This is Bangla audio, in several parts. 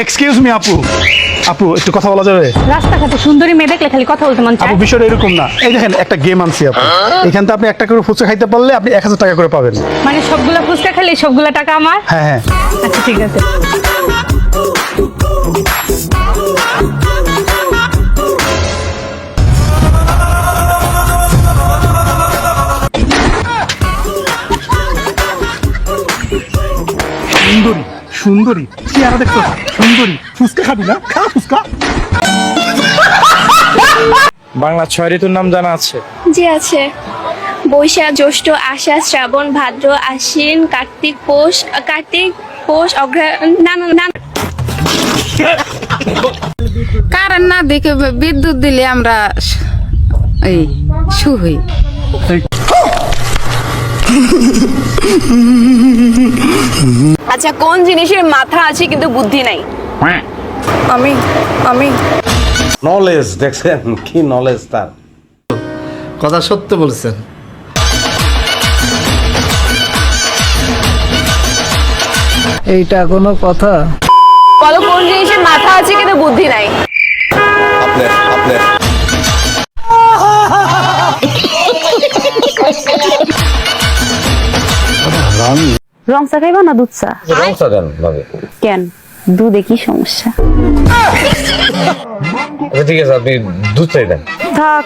এক্সকিউজ মি আপু। আপু একটু কথা বলা যাবে? রাস্তাঘাটে সুন্দরী মেয়ে দেখলে খালি কথা বলতে মন চায়। আপু বিষয়টা এরকম না। এই দেখেন একটা গেম আনছি আপু। এখান থেকে আপনি একটা করে ফুচকা খাইতে পারলে আপনি এক হাজার টাকা করে পাবেন। মানে সবগুলা ফুচকা খেলে সবগুলা টাকা আমার? হ্যাঁ হ্যাঁ। আচ্ছা ঠিক আছে। সুন্দরী। সুন্দরী। চেহারা দেখছ? সুন্দরী। ফুচকা খাবি না? খা ফুচকা। বাংলা ছয় ঋতুর নাম জানা আছে। জি আছে। বৈশাখ জ্যৈষ্ঠ আষাঢ় শ্রাবণ ভাদ্র আশ্বিন কার্তিক পৌষ কার্তিক পৌষ অগ্রহায়ণ না না না। কারেন্ট না দেখে বিদ্যুৎ দিলে আমরা এই শু হই। আচ্ছা কোন জিনিসের মাথা আছে কিন্তু বুদ্ধি নাই? আমি আমি। নলেজ দেখছেন? কি নলেজ তার? কথা সত্য বলছেন। এইটা কোনো কথা? বলো কোন জিনিসের রং? চা খাইবা না দুধ চা? রংসা দেন ভাবে। কেন? দুধে কি সমস্যা? আচ্ছা ঠিক আছে আপনি দুধ চাই দেন। থাক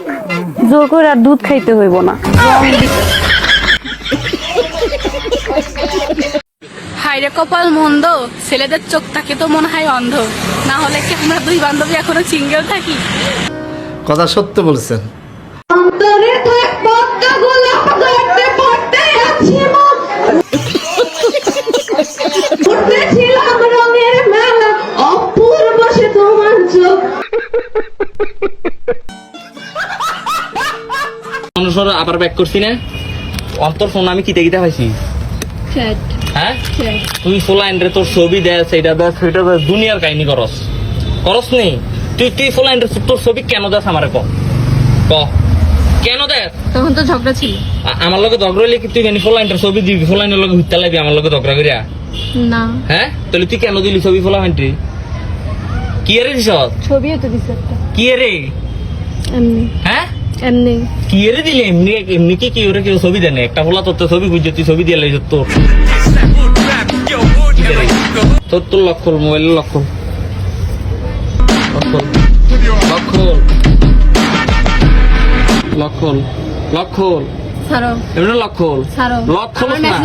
জোর করে আর দুধ খাইতে হইব না। হাইরে কপাল মন্দ ছেলেদের চোখ থাকে তো মনে হয় অন্ধ। না হলে কি আমরা দুই বান্ধবী এখনও সিঙ্গেল থাকি? কথা সত্য বলছেন। অনুসর আবার ব্যাক করছি না। অন্তর ফোন আমি কিতে কিতে পাইছি? হ্যাঁ? তুই ফোলাইন রে তোর ছবি দে সেইটা দে সেটা দে দুনিয়ার কাহিনী করস। করস নি? তুই তুই ফোলাইন রে তোর ছবি কেন দেস আমারে ক? ক। কেন দেস তখন তো ঝগড়া ছিল। আমার লগে ঝগড়া হইলে কি তুই জানি ফোলাইনটার ছবি দিবি ফোলাইনের লগে হুইতে লাগবি আমার লগে ঝগড়া করিয়া না। হ্যাঁ? তাহলে তুই কেন দিলি ছবি ফোলাইনটি কি রে দিস ছবিও তো দিছে কি রে? হ্যাঁ? এমনি। কি রে দিলে? এমনি এমনি কি কি ওরে কেউ ছবি দেনে? একটা ফোলা তোর ছবি বুঝছে তুই ছবি দিয়ে লাইছ তোর। তোর তোর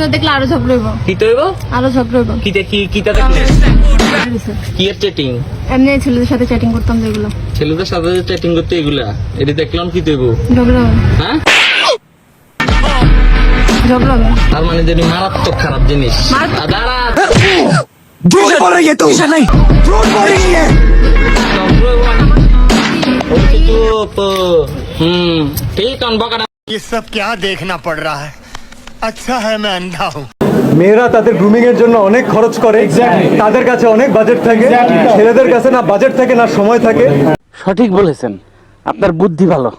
দেখলে আরও ঝগড়া হইব কি তৈব আরও ঝগড়া হইব কি কি কি এর চেটিং এমনি ছেলেদের সাথে চ্যাটিং করতাম যেগুলো। ছেলেদের সাথে চ্যাটিং করতে এগুলা এটি দেখলাম কি তৈব ঝগড়া হবে হ্যাঁ ঝগড়া হবে তার মানে যদি মারাত্মক খারাপ জিনিস মারাত্মক- আ, দাঁড়া চুপ হুম ঠিক অনবকাটা ये सब क्या देखना पड़ रहा है अच्छा है मैं अंधा हूँ মেয়েরা তাদের গ্রুমিং এর জন্য অনেক খরচ করে তাদের কাছে অনেক বাজেট থাকে ছেলেদের কাছে না বাজেট থাকে না সময় থাকে সঠিক বলেছেন। আপনার বুদ্ধি ভালো।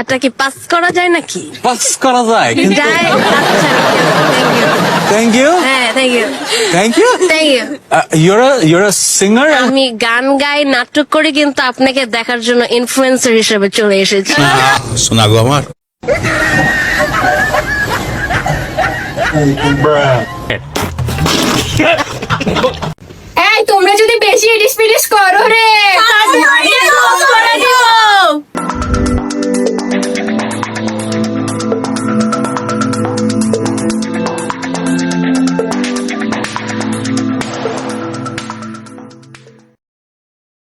এটা কি পাস করা যায় নাকি? পাস করা যায় যায় আচ্ছা থ্যাংক ইউ হ্যাঁ thank you thank you thank you your your a singer আমি গান গাই নাটক করে কিন্তু আপনাকে দেখার জন্য ইনফ্লুয়েন্সার হিসেবে চলে এসেছি। শোনা গো আমার। এই তোমরা যদি বেশি